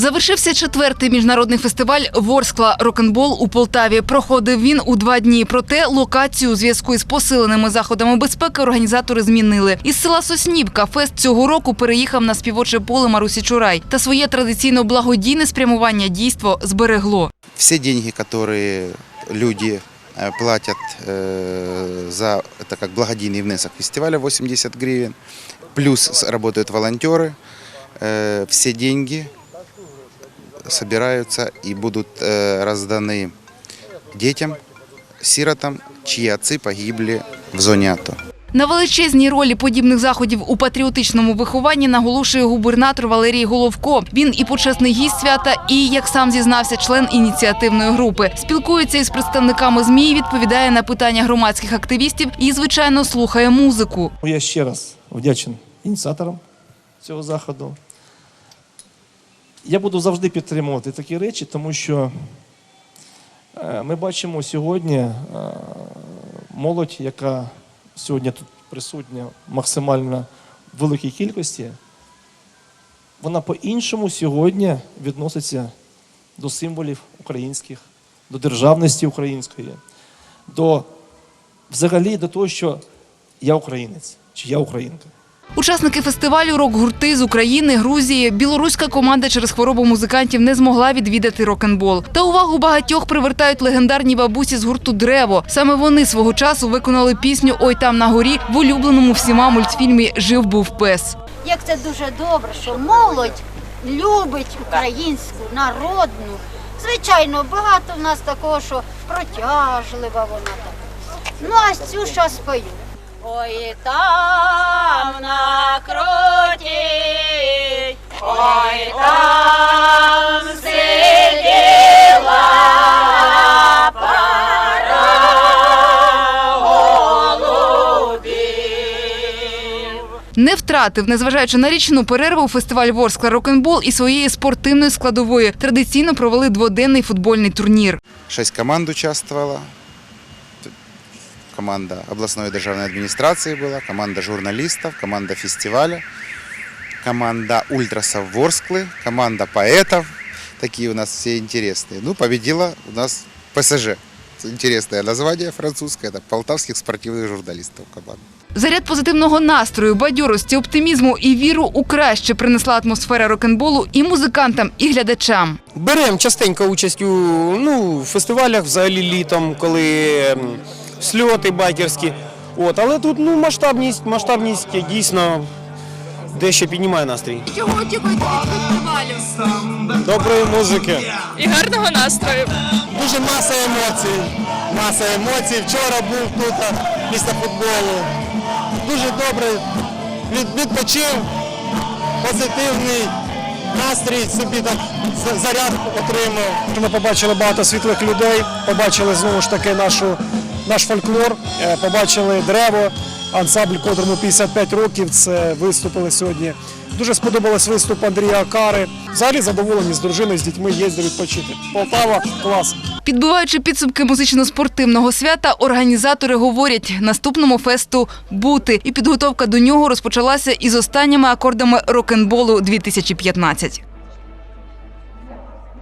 Завершився четвертий міжнародний фестиваль Ворскла Рокенбол у Полтаві. Проходив він у два дні. Проте локацію у зв'язку із посиленими заходами безпеки організатори змінили. Із села Соснівка фест цього року переїхав на співоче поле Марусі Чурай та своє традиційно благодійне спрямування дійство зберегло. все деньги, которые люди э, платят э, за это как благодійный внесок фестиваля 80 гривен, плюс с- работают волонтеры, э, все деньги собираются и будут э, разданы детям, сиротам, чьи отцы погибли в зоне АТО. На величезній ролі подібних заходів у патріотичному вихованні наголошує губернатор Валерій Головко. Він і почесний гість свята, і, як сам зізнався, член ініціативної групи. Спілкується із представниками ЗМІ, відповідає на питання громадських активістів і, звичайно, слухає музику. Я ще раз вдячний ініціаторам цього заходу. Я буду завжди підтримувати такі речі, тому що е, ми бачимо сьогодні е, молодь, яка сьогодні тут присутня максимально великій кількості, вона по-іншому сьогодні відноситься до символів українських, до державності української, до взагалі до того, що я українець чи я українка. Учасники фестивалю рок-гурти з України, Грузії, білоруська команда через хворобу музикантів не змогла відвідати рок-н-бол. Та увагу багатьох привертають легендарні бабусі з гурту Древо. Саме вони свого часу виконали пісню Ой там на горі в улюбленому всіма мультфільмі Жив був пес. Як це дуже добре, що молодь любить українську, народну. Звичайно, багато в нас такого, що протяжлива вона. Ну, а цю що спою. Ой, там на круті, ой, там сиділа пара голубів. Не втратив, незважаючи на річну перерву, фестиваль Ворскла Рок-н-Бол і своєї спортивної складової традиційно провели дводенний футбольний турнір. Шесть команд участвовало Команда областной державной администрации была, команда журналистов, команда фестиваля, команда ультрасов Ворсклы, команда поэтов. Такие у нас все интересные. Ну, победила у нас ПСЖ. Интересное название французское. Это полтавских спортивных журналистов команда. Заряд позитивного настрою, бадьорості, оптимізму і віру у краще принесла атмосфера рок-н-болу і музикантам, і глядачам. Беремо частенько участь у ну, фестивалях взагалі літом, коли ем, сльоти байкерські. От, але тут ну, масштабність, масштабність дійсно дещо піднімає настрій. Чого очікуєте від фестивалю? Доброї музики. І гарного настрою. Дуже маса емоцій. Маса емоцій. Вчора був тут після футболу. Дуже добре відпочив, позитивний настрій собі так за- заряд отримав. Ми побачили багато світлих людей, побачили знову ж таки нашу, наш фольклор, е, побачили древо, ансамбль, котрому 55 років. Це виступили сьогодні. Дуже сподобалось виступ Андрія Кари. Взагалі задоволені з дружиною, з дітьми їздили відпочити. Полтава клас. Підбиваючи підсумки музично-спортивного свята, організатори говорять, наступному фесту бути. І підготовка до нього розпочалася із останніми акордами рок-н-болу 2015.